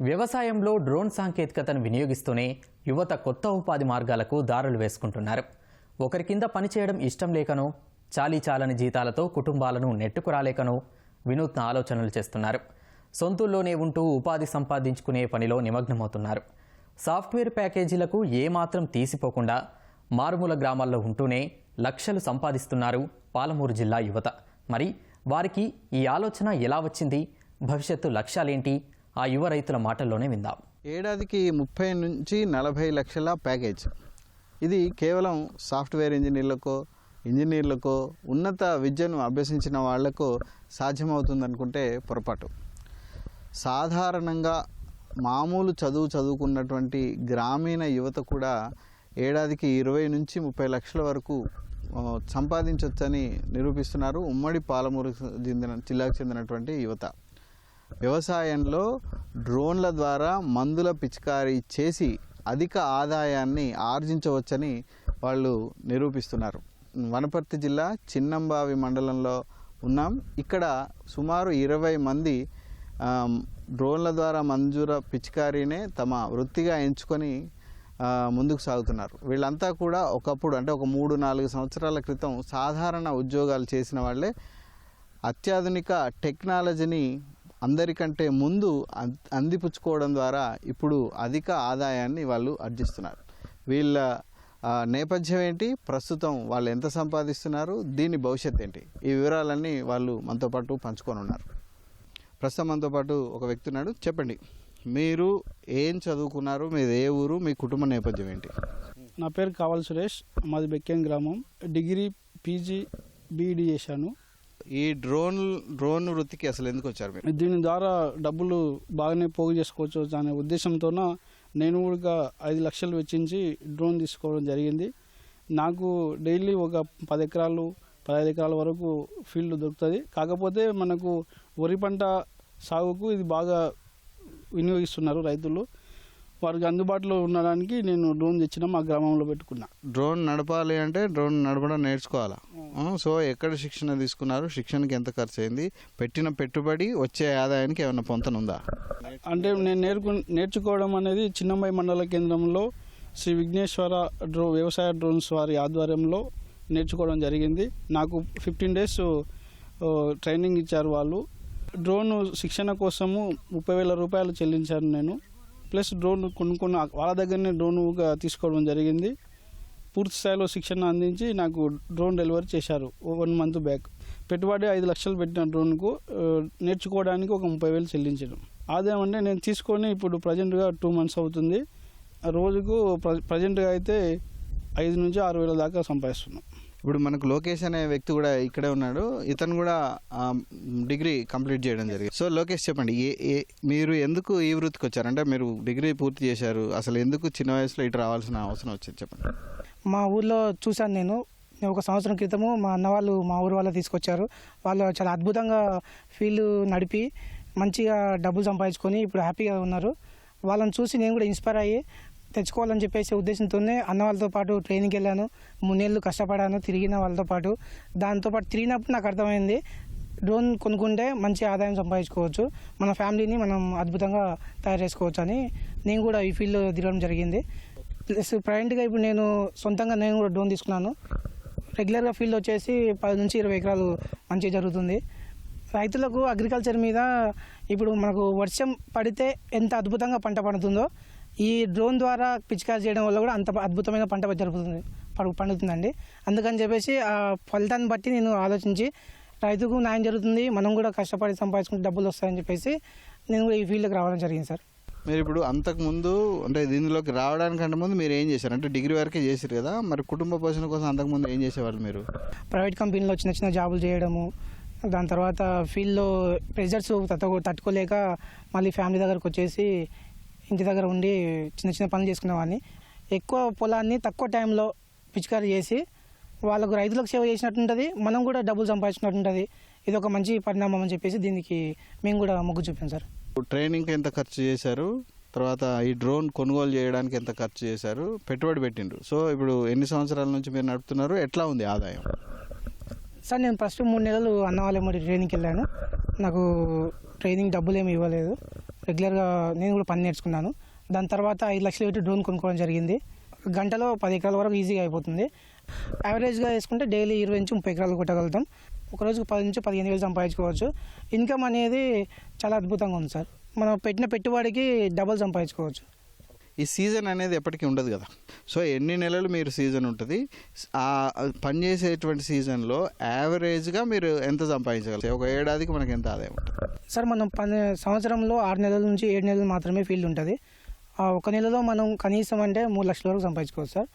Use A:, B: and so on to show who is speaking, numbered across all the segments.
A: వ్యవసాయంలో డ్రోన్ సాంకేతికతను వినియోగిస్తూనే యువత కొత్త ఉపాధి మార్గాలకు దారులు వేసుకుంటున్నారు. ఒకరి కింద పనిచేయడం ఇష్టం లేకనో చాలీ చాలని జీతాలతో కుటుంబాలను నెట్టుకురాలేకనో వినూత్న ఆలోచనలు చేస్తున్నారు. సొంతూల్లోనే ఉంటూ ఉపాధి సంపాదించుకునే పనిలో నిమగ్నమవుతున్నారు. సాఫ్ట్వేర్ ప్యాకేజీలకు ఏమాత్రం తీసిపోకుండా మారుమూల గ్రామాల్లో ఉంటూనే లక్షలు సంపాదిస్తున్నారు పాలమూరు జిల్లా యువత. మరి వారికి ఈ ఆలోచన ఎలా వచ్చింది? భవిష్యత్తు లక్ష్యాలేంటి? ఆ యువ రైతుల మాటల్లోనే విందాం.
B: ఏడాదికి ముప్పై నుంచి నలభై లక్షల ప్యాకేజ్. ఇది కేవలం సాఫ్ట్వేర్ ఇంజనీర్లకో ఇంజనీర్లకో ఉన్నత విద్యను అభ్యసించిన వాళ్ళకు సాధ్యమవుతుందనుకుంటే పొరపాటు. సాధారణంగా మామూలు చదువు చదువుకున్నటువంటి గ్రామీణ యువత కూడా ఏడాదికి ఇరవై నుంచి ముప్పై లక్షల వరకు సంపాదించవచ్చని నిరూపిస్తున్నారు ఉమ్మడి పాలమూరు చెందిన జిల్లాకు చెందినటువంటి యువత. వ్యవసాయంలో డ్రోన్ల ద్వారా మందుల పిచికారీ చేసి అధిక ఆదాయాన్ని ఆర్జించవచ్చని వాళ్ళు నిరూపిస్తున్నారు. వనపర్తి జిల్లా చిన్నంబావి మండలంలో ఉన్నాం. ఇక్కడ సుమారు ఇరవై మంది డ్రోన్ల ద్వారా మంజూర పిచికారీనే తమ వృత్తిగా ఎంచుకొని ముందుకు సాగుతున్నారు. వీళ్ళంతా కూడా ఒకప్పుడు అంటే ఒక మూడు నాలుగు సంవత్సరాల క్రితం సాధారణ ఉద్యోగాలు చేసిన వాళ్ళే. అత్యాధునిక టెక్నాలజీని అందరికంటే ముందు అందిపుచ్చుకోవడం ద్వారా ఇప్పుడు అధిక ఆదాయాన్ని వాళ్ళు ఆర్జిస్తున్నారు. వీళ్ళ నేపథ్యం ఏంటి? ప్రస్తుతం వాళ్ళు ఎంత సంపాదిస్తున్నారు? దీని భవిష్యత్ ఏంటి? ఈ వివరాలన్నీ వాళ్ళు మనతో పాటు పంచుకొని ఉన్నారు ప్రస్తుతం మనతో పాటు ఒక వ్యక్తి ఉన్నాడు. చెప్పండి. మీరు ఏం చదువుకున్నారు? మీది ఏ ఊరు? మీ కుటుంబ నేపథ్యం ఏంటి?
C: నా పేరు కావాలి సురేష్. మాది బెక్కెన్ గ్రామం. డిగ్రీ పీజీ బీఈడి చేశాను.
B: ఈ డ్రోన్ డ్రోన్ వృత్తికి అసలు ఎందుకు వచ్చారు మీరు?
C: దీని ద్వారా డబ్బులు బాగానే పోగు చేసుకోవచ్చు అనే ఉద్దేశంతోన నేను కూడా ఐదు లక్షలు వెచ్చించి డ్రోన్ తీసుకోవడం జరిగింది. నాకు డైలీ ఒక పది ఎకరాలు పదహైదు ఎకరాల వరకు ఫీల్డ్ దొరుకుతుంది. కాకపోతే మనకు వరి పంట సాగుకు ఇది బాగా వినియోగిస్తున్నారు రైతులు. వారికి అందుబాటులో ఉండడానికి నేను డ్రోన్ తెచ్చిన మా గ్రామంలో పెట్టుకున్నా.
B: డ్రోన్ నడపాలి అంటే డ్రోన్ నడపడం నేర్చుకోవాలా? సో ఎక్కడ శిక్షణ తీసుకున్నారు? శిక్షణకి ఎంత ఖర్చు అయింది పెట్టిన పెట్టుబడి వచ్చే ఆదాయానికి ఏమైనా పొంతనుందా?
C: అంటే నేను నేర్కు నేర్చుకోవడం అనేది చిన్నమ్మాయి మండల కేంద్రంలో శ్రీ విఘ్నేశ్వర డ్రో వ్యవసాయ డ్రోన్స్ వారి ఆధ్వర్యంలో నేర్చుకోవడం జరిగింది. నాకు ఫిఫ్టీన్ డేస్ ట్రైనింగ్ ఇచ్చారు వాళ్ళు. డ్రోన్ శిక్షణ కోసము ముప్పై వేల రూపాయలు చెల్లించాను నేను. ప్లస్ డ్రోన్ కొనుక్కున్న వాళ్ళ దగ్గరనే డ్రోన్గా తీసుకోవడం జరిగింది. పూర్తి స్థాయిలో శిక్షణ అందించి నాకు డ్రోన్ డెలివరీ చేశారు వన్ మంత్ బ్యాక్. పెట్టుబడి ఐదు లక్షలు పెట్టిన డ్రోన్కు నేర్చుకోవడానికి ఒక ముప్పై వేలు చెల్లించడం. ఆదాయం అంటే నేను తీసుకొని ఇప్పుడు ప్రజెంట్గా టూ మంత్స్ అవుతుంది. ఆ రోజుకు ప్ర- ప్రజెంట్గా అయితే ఐదు నుంచి ఆరు వేల దాకా సంపాదిస్తున్నాం.
B: ఇప్పుడు మనకు లోకేష్ అనే వ్యక్తి కూడా ఇక్కడే ఉన్నాడు. ఇతను కూడా డిగ్రీ కంప్లీట్ చేయడం జరిగింది. సో లోకేష్ చెప్పండి ఏ ఏ మీరు ఎందుకు ఈ వృత్తికి వచ్చారు? అంటే మీరు డిగ్రీ పూర్తి చేశారు. అసలు ఎందుకు చిన్న వయసులో ఇటు రావాల్సిన అవసరం వచ్చింది చెప్పండి.
D: మా ఊర్లో చూశాను నేను. నేను ఒక సంవత్సరం క్రితము మా అన్న వాళ్ళు మా ఊరు వాళ్ళు తీసుకొచ్చారు. వాళ్ళు చాలా అద్భుతంగా ఫీల్డ్ నడిపి మంచిగా డబ్బులు సంపాదించుకొని ఇప్పుడు హ్యాపీగా ఉన్నారు. వాళ్ళని చూసి నేను కూడా ఇన్స్పైర్ అయ్యి తెచ్చుకోవాలని చెప్పేసి ఉద్దేశంతోనే అన్న వాళ్ళతో పాటు ట్రైనింగ్కి వెళ్ళాను. మూడేళ్ళు కష్టపడాను తిరిగిన వాళ్ళతో పాటు. దాంతోపాటు తిరిగినప్పుడు నాకు అర్థమైంది డ్రోన్ కొనుక్కుంటే మంచి ఆదాయం సంపాదించుకోవచ్చు. మన ఫ్యామిలీని మనం అద్భుతంగా తయారు చేసుకోవచ్చు అని నేను కూడా ఈ ఫీల్డ్లో దిగడం జరిగింది. ప్లస్ ప్రజెంట్గా ఇప్పుడు నేను సొంతంగా నేను కూడా డ్రోన్ తీసుకున్నాను. రెగ్యులర్గా ఫీల్డ్ వచ్చేసి పది నుంచి ఇరవై ఎకరాలు మంచిగా జరుగుతుంది. రైతులకు అగ్రికల్చర్ మీద ఇప్పుడు మనకు వర్షం పడితే ఎంత అద్భుతంగా పంట పండుతుందో ఈ డ్రోన్ ద్వారా పిచికారి చేయడం వల్ల కూడా అంత అద్భుతమైన పంట జరుగుతుంది పడు పండుతుందండి. అందుకని చెప్పేసి ఆ ఫలితాన్ని బట్టి నేను ఆలోచించి రైతుకు న్యాయం జరుగుతుంది మనం కూడా కష్టపడి సంపాదించుకుంటే డబ్బులు వస్తాయని చెప్పేసి నేను కూడా ఈ ఫీల్డ్కి రావడం జరిగింది సార్.
B: మీరు ఇప్పుడు అంతకు ముందు అంటే దీనిలోకి రావడానికంటే ముందు మీరు ఏం చేశారు? అంటే డిగ్రీ వరకే చేశారు కదా మరి కుటుంబ పోషణ కోసం అంతకు ముందు ఏం చేసేవాళ్ళు మీరు?
D: ప్రైవేట్ కంపెనీలో చిన్న చిన్న జాబులు చేయడము దాని తర్వాత ఫీల్డ్లో ప్రెజర్స్ తట్టుకో తట్టుకోలేక మళ్ళీ ఫ్యామిలీ దగ్గరకు వచ్చేసి ఇంటి దగ్గర ఉండి చిన్న చిన్న పనులు చేసుకునేవాడిని. ఎక్కువ పొలాన్ని తక్కువ టైంలో పిచికారీ చేసి వాళ్ళకు రైతులకు సేవ చేసినట్టుంటుంది మనం కూడా డబ్బులు సంపాదించినట్టు ఉంటుంది ఇది ఒక మంచి పరిణామం అని చెప్పేసి దీనికి మేము కూడా మొగ్గు చూపాం సార్.
B: ట్రైనింగ్కి ఎంత ఖర్చు చేశారు? తర్వాత ఈ డ్రోన్ కొనుగోలు చేయడానికి ఎంత ఖర్చు చేశారు? పెట్టుబడి పెట్టిండ్రు. సో ఇప్పుడు ఎన్ని సంవత్సరాల నుంచి మీరు నడుపుతున్నారు? ఎట్లా ఉంది ఆదాయం?
D: సార్ నేను ఫస్ట్ మూడు నెలలు అన్న వాళ్ళ ట్రైనింగ్కి వెళ్ళాను. నాకు ట్రైనింగ్ డబ్బులు ఏమి ఇవ్వలేదు. రెగ్యులర్గా నేను కూడా పని నేర్చుకున్నాను. దాని తర్వాత ఐదు లక్షలు పెట్టి డ్రోన్ కొనుక్కోవడం జరిగింది. గంటలో పది ఎకరాల వరకు ఈజీగా అయిపోతుంది. యావరేజ్గా వేసుకుంటే డైలీ ఇరవై నుంచి ముప్పై ఎకరాలు కొట్టగలుగుతాం. ఒక రోజుకు పది నుంచి పదిహేను వేలు సంపాదించుకోవచ్చు. ఇన్కమ్ అనేది చాలా అద్భుతంగా ఉంది సార్. మనం పెట్టిన పెట్టుబడికి డబల్ సంపాదించుకోవచ్చు.
B: ఈ సీజన్ అనేది ఎప్పటికీ ఉండదు కదా. సో ఎన్ని నెలలు మీరు సీజన్ ఉంటుంది ఆ పనిచేసేటువంటి సీజన్లో యావరేజ్గా మీరు ఎంత సంపాదించగలరు ఒక ఏడాదికి మనకి ఎంత ఆదాయం ఉంటుంది?
D: సార్ మనం పని సంవత్సరంలో ఆరు నెలల నుంచి ఏడు నెలలు మాత్రమే ఫీల్డ్ ఉంటుంది. ఆ ఒక నెలలో మనం కనీసం అంటే మూడు లక్షల వరకు సంపాదించుకోవచ్చు సార్.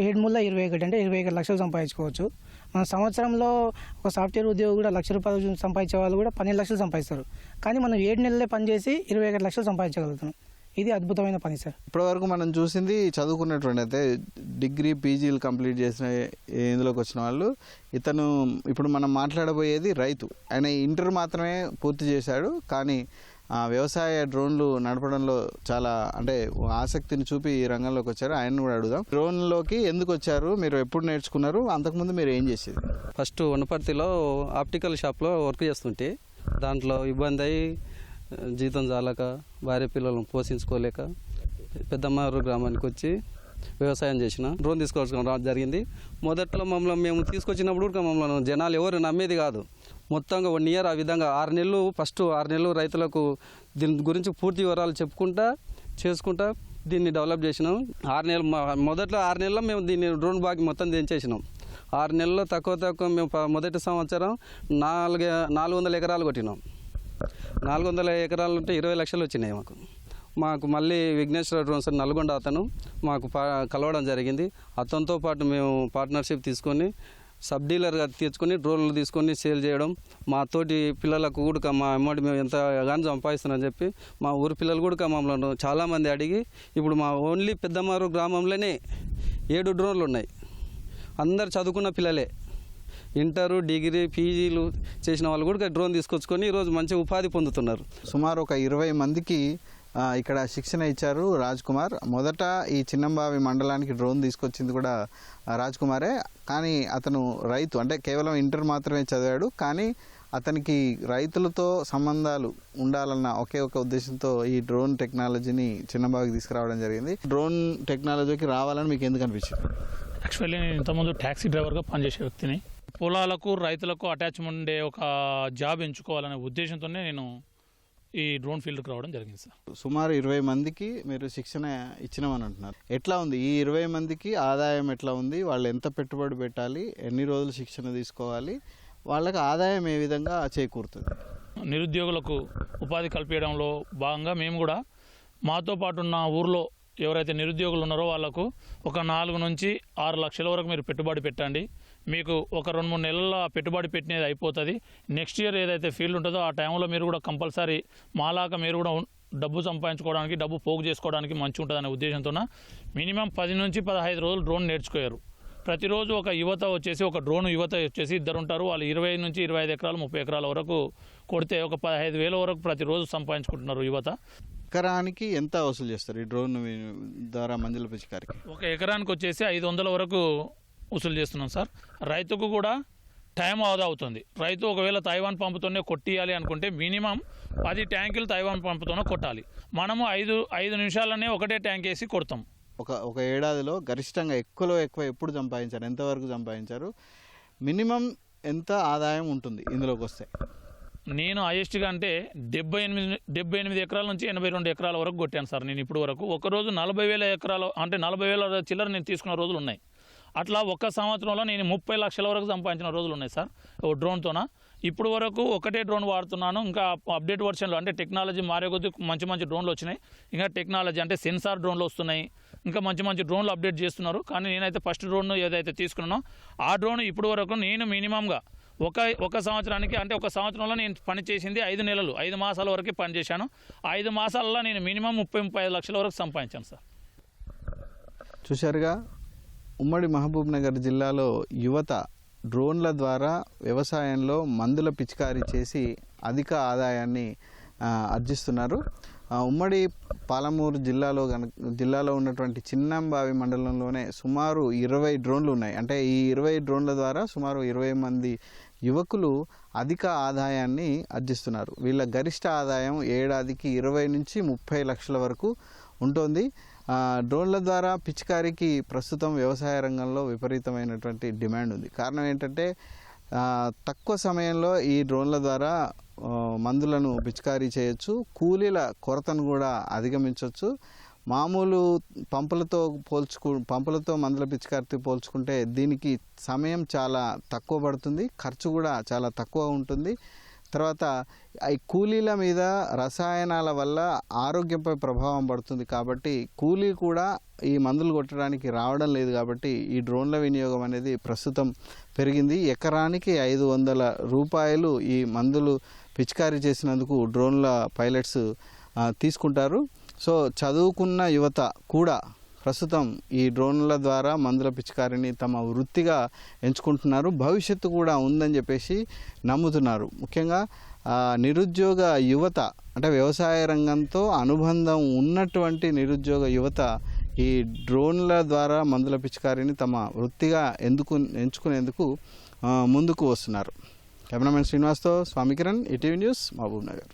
D: ఏడు మూల ఇరవై ఒకటి అంటే ఇరవై ఒకటి లక్షలు సంపాదించుకోవచ్చు. మన సంవత్సరంలో ఒక సాఫ్ట్వేర్ ఉద్యోగి కూడా లక్ష రూపాయలు సంపాదించే వాళ్ళు కూడా పన్నెండు లక్షలు సంపాదిస్తారు. కానీ మనం ఏడు నెలలే పనిచేసి ఇరవై ఒకటి లక్షలు సంపాదించగలుగుతాం ఇది అద్భుతమైన పని సార్.
B: ఇప్పటివరకు మనం చూసింది చదువుకున్నటువంటి అయితే డిగ్రీ పీజీలు కంప్లీట్ చేసిన ఇందులోకి వచ్చిన వాళ్ళు ఇతను ఇప్పుడు మనం మాట్లాడబోయేది రైతు. ఆయన ఇంటర్ మాత్రమే పూర్తి చేశాడు కానీ ఆ, వ్యవసాయ డ్రోన్లు నడపడంలో చాలా అంటే ఆసక్తిని చూపి ఈ రంగంలోకి వచ్చారు. ఆయన కూడా అడుగుదాం. డ్రోన్లోకి ఎందుకు వచ్చారు? మీరు ఎప్పుడు నేర్చుకున్నారు? అంతకుముందు మీరు ఏం చేసేది?
E: ఫస్ట్ వనపర్తిలో ఆప్టికల్ షాప్లో వర్క్ చేస్తుంటే దాంట్లో ఇబ్బంది అయి జీతం చాలక భార్య పిల్లలను పోషించుకోలేక పెద్దమ్మారు గ్రామానికి వచ్చి వ్యవసాయం చేసిన. డ్రోన్ తీసుకోవాల్సిన జరిగింది. మొదట్లో మమ్మల్ని మేము తీసుకొచ్చినప్పుడు కూడా మమ్మల్ని జనాలు ఎవరు నమ్మేది కాదు. మొత్తంగా వన్ ఇయర్ ఆ విధంగా ఆరు నెలలు ఫస్ట్ ఆరు నెలలు రైతులకు దీని గురించి పూర్తి వివరాలు చెప్పుకుంటా చేసుకుంటా దీన్ని డెవలప్ చేసినాం. ఆరు నెలలు మొదట్లో ఆరు నెలల్లో మేము దీన్ని డ్రోన్ బాగి మొత్తం దించేసినాం. ఆరు నెలల్లో తక్కువ తక్కువ మేము మొదటి సంవత్సరం నాలుగు నాలుగు వందల ఎకరాలు కొట్టినాం. నాలుగు వందల ఎకరాలు ఉంటే ఇరవై లక్షలు వచ్చినాయి మాకు. మాకు మళ్ళీ విఘ్నేశ్వర సార్ నల్గొండ అతను మాకు కలవడం జరిగింది. అతనితో పాటు మేము పార్ట్నర్షిప్ తీసుకొని సబ్ డీలర్గా తెచ్చుకొని డ్రోన్లు తీసుకొని సేల్ చేయడం మా తోటి పిల్లలకు కూడా మా అమౌంట్ మేము ఎంత కానీ సంపాదిస్తున్నామని చెప్పి మా ఊరి పిల్లలు కూడా మమ్మల్ని చాలామంది అడిగి ఇప్పుడు మా ఓన్లీ పెద్దమారు గ్రామంలోనే ఏడు డ్రోన్లు ఉన్నాయి. అందరు చదువుకున్న పిల్లలే. ఇంటరు డిగ్రీ పీజీలు చేసిన వాళ్ళు కూడా డ్రోన్ తీసుకొచ్చుకొని ఈరోజు మంచి ఉపాధి పొందుతున్నారు.
B: సుమారు ఒక ఇరవై మందికి ఇక్కడ శిక్షణ ఇచ్చారు రాజ్ కుమార్. మొదట ఈ చిన్నంబావి మండలానికి డ్రోన్ తీసుకొచ్చింది కూడా రాజ్ కుమారే. కానీ అతను రైతు అంటే కేవలం ఇంటర్ మాత్రమే చదివాడు. కానీ అతనికి రైతులతో సంబంధాలు ఉండాలన్న ఒకే ఒక ఉద్దేశంతో ఈ డ్రోన్ టెక్నాలజీని చిన్నబావికి తీసుకురావడం జరిగింది. డ్రోన్ టెక్నాలజీకి రావాలని మీకు ఎందుకు అనిపించింది?
F: యాక్చువల్లీ నేను ఇంతకుముందు ట్యాక్సీ డ్రైవర్గా పనిచేసే వ్యక్తిని. పొలాలకు రైతులకు అటాచ్మెంట్ ఉండే ఒక జాబ్ ఎంచుకోవాలనే ఉద్దేశంతోనే నేను ఈ డ్రోన్ ఫీల్డ్కి రావడం జరిగింది సార్.
B: సుమారు ఇరవై మందికి మీరు శిక్షణ ఇచ్చినామని అంటున్నారు ఎట్లా ఉంది? ఈ ఇరవై మందికి ఆదాయం ఎట్లా ఉంది? వాళ్ళు ఎంత పెట్టుబడి పెట్టాలి? ఎన్ని రోజులు శిక్షణ తీసుకోవాలి? వాళ్ళకి ఆదాయం ఏ విధంగా చేకూరుతుంది?
F: నిరుద్యోగులకు ఉపాధి కల్పించడంలో భాగంగా మేము కూడా మాతో పాటు ఉన్న ఊర్లో ఎవరైతే నిరుద్యోగులు ఉన్నారో వాళ్ళకు ఒక నాలుగు నుంచి ఆరు లక్షల వరకు మీరు పెట్టుబడి పెట్టండి. మీకు ఒక రెండు మూడు నెలల పెట్టుబడి పెట్టినది అయిపోతుంది. నెక్స్ట్ ఇయర్ ఏదైతే ఫీల్డ్ ఉంటుందో ఆ టైంలో మీరు కూడా కంపల్సరీ మాలాగా మీరు కూడా డబ్బు సంపాదించుకోవడానికి డబ్బు పోగు చేసుకోవడానికి మంచి ఉంటుందనే ఉద్దేశంతో మినిమం పది నుంచి పదహైదు రోజులు డ్రోన్ నేర్చుకోయారు. ప్రతిరోజు ఒక యువత వచ్చేసి ఒక డ్రోన్ యువత వచ్చేసి ఇద్దరు ఉంటారు వాళ్ళు ఇరవై నుంచి ఇరవై ఐదు ఎకరాలు ముప్పై ఎకరాల వరకు కొడితే ఒక పదహైదు వేల వరకు ప్రతిరోజు సంపాదించుకుంటున్నారు యువత.
B: ఎకరానికి ఎంత వసూలు చేస్తారు ఈ డ్రోన్ ద్వారా మంజుల పిచికారికి?
F: ఒక ఎకరానికి వచ్చేసి ఐదు వందల వరకు వసూలు చేస్తున్నాం సార్. రైతుకు కూడా టైం ఆదా అవుతుంది. రైతు ఒకవేళ తైవాన్ పంపుతోనే కొట్టియాలి అనుకుంటే మినిమం పది ట్యాంకులు తైవాన్ పంపుతోనే కొట్టాలి. మనము ఐదు ఐదు నిమిషాలనే ఒకటే ట్యాంక్ వేసి కొడతాం.
B: ఒక ఒక ఏడాదిలో గరిష్టంగా ఎక్కువలో ఎక్కువ ఎప్పుడు సంపాదించారు? ఎంతవరకు సంపాదించారు? మినిమం ఎంత ఆదాయం ఉంటుంది ఇందులోకి వస్తే?
F: నేను హైయెస్ట్గా అంటే డెబ్బై ఎనిమిది డెబ్బై ఎనిమిది ఎకరాల నుంచి ఎనభై రెండు ఎకరాల వరకు కొట్టాను సార్. నేను ఇప్పుడు వరకు. ఒక రోజు నలభై వేల ఎకరాలు అంటే నలభై వేల చిల్లర నేను తీసుకున్న రోజులు ఉన్నాయి. అట్లా ఒక్క సంవత్సరంలో నేను ముప్పై లక్షల వరకు సంపాదించిన రోజులు ఉన్నాయి సార్ ఓ డ్రోన్తోన ఇప్పుడు వరకు ఒకటే డ్రోన్ వాడుతున్నాను ఇంకా అప్డేట్ వర్షన్లో అంటే టెక్నాలజీ మారే కొద్దీ మంచి మంచి డ్రోన్లు వచ్చినాయి. ఇంకా టెక్నాలజీ అంటే సెన్సార్ డ్రోన్లు వస్తున్నాయి. ఇంకా మంచి మంచి డ్రోన్లు అప్డేట్ చేస్తున్నారు. కానీ నేనైతే ఫస్ట్ డ్రోన్ ఏదైతే తీసుకున్నానో ఆ డ్రోన్ ఇప్పుడు వరకు నేను మినిమంగా ఒక ఒక సంవత్సరానికి అంటే ఒక సంవత్సరంలో నేను పనిచేసింది ఐదు నెలలు ఐదు మాసాల వరకే పనిచేశాను ఆ ఐదు మాసాలలో నేను మినిమం ముప్పై ముప్పై ఐదు లక్షల వరకు సంపాదించాను సార్.
B: చూశారుగా? ఉమ్మడి మహబూబ్నగర్ జిల్లాలో యువత డ్రోన్ల ద్వారా వ్యవసాయంలో మందుల పిచికారీ చేసి అధిక ఆదాయాన్ని ఆర్జిస్తున్నారు. ఉమ్మడి పాలమూరు జిల్లాలో గన జిల్లాలో ఉన్నటువంటి చిన్నంబావి మండలంలోనే సుమారు ఇరవై డ్రోన్లు ఉన్నాయి. అంటే ఈ ఇరవై డ్రోన్ల ద్వారా సుమారు ఇరవై మంది యువకులు అధిక ఆదాయాన్ని ఆర్జిస్తున్నారు. వీళ్ళ గరిష్ట ఆదాయం ఏడాదికి ఇరవై నుంచి ముప్పై లక్షల వరకు ఉంటుంది. డ్రోన్ల ద్వారా పిచికారికి ప్రస్తుతం వ్యవసాయ రంగంలో విపరీతమైనటువంటి డిమాండ్ ఉంది. కారణం ఏంటంటే తక్కువ సమయంలో ఈ డ్రోన్ల ద్వారా మందులను పిచికారీ చేయొచ్చు. కూలీల కొరతను కూడా అధిగమించవచ్చు మామూలు పంపులతో పోల్చుకు పంపులతో మందుల పిచికారితో పోల్చుకుంటే దీనికి సమయం చాలా తక్కువ పడుతుంది. ఖర్చు కూడా చాలా తక్కువ ఉంటుంది. తర్వాత ఈ కూలీల మీద రసాయనాల వల్ల ఆరోగ్యంపై ప్రభావం పడుతుంది కాబట్టి కూలీ కూడా ఈ మందులు కొట్టడానికి రావడం లేదు కాబట్టి ఈ డ్రోన్ల వినియోగం అనేది ప్రస్తుతం పెరిగింది. ఎకరానికి ఐదు వందల రూపాయలు ఈ మందులు పిచికారీ చేసినందుకు డ్రోన్ల పైలట్స్ తీసుకుంటారు. సో చదువుకున్న యువత కూడా ప్రస్తుతం ఈ డ్రోన్ల ద్వారా మందుల పిచికారిని తమ వృత్తిగా ఎంచుకుంటున్నారు. భవిష్యత్తు కూడా ఉందని చెప్పేసి నమ్ముతున్నారు. ముఖ్యంగా నిరుద్యోగ యువత అంటే వ్యవసాయ రంగంతో అనుబంధం ఉన్నటువంటి నిరుద్యోగ యువత ఈ డ్రోన్ల ద్వారా మందుల పిచికారిని తమ వృత్తిగా ఎందుకు ఎంచుకునేందుకు ముందుకు వస్తున్నారు. కెమెరామెన్ శ్రీనివాస్తో స్వామి కిరణ్ ఈటీవీ న్యూస్ మహబూబ్ నగర్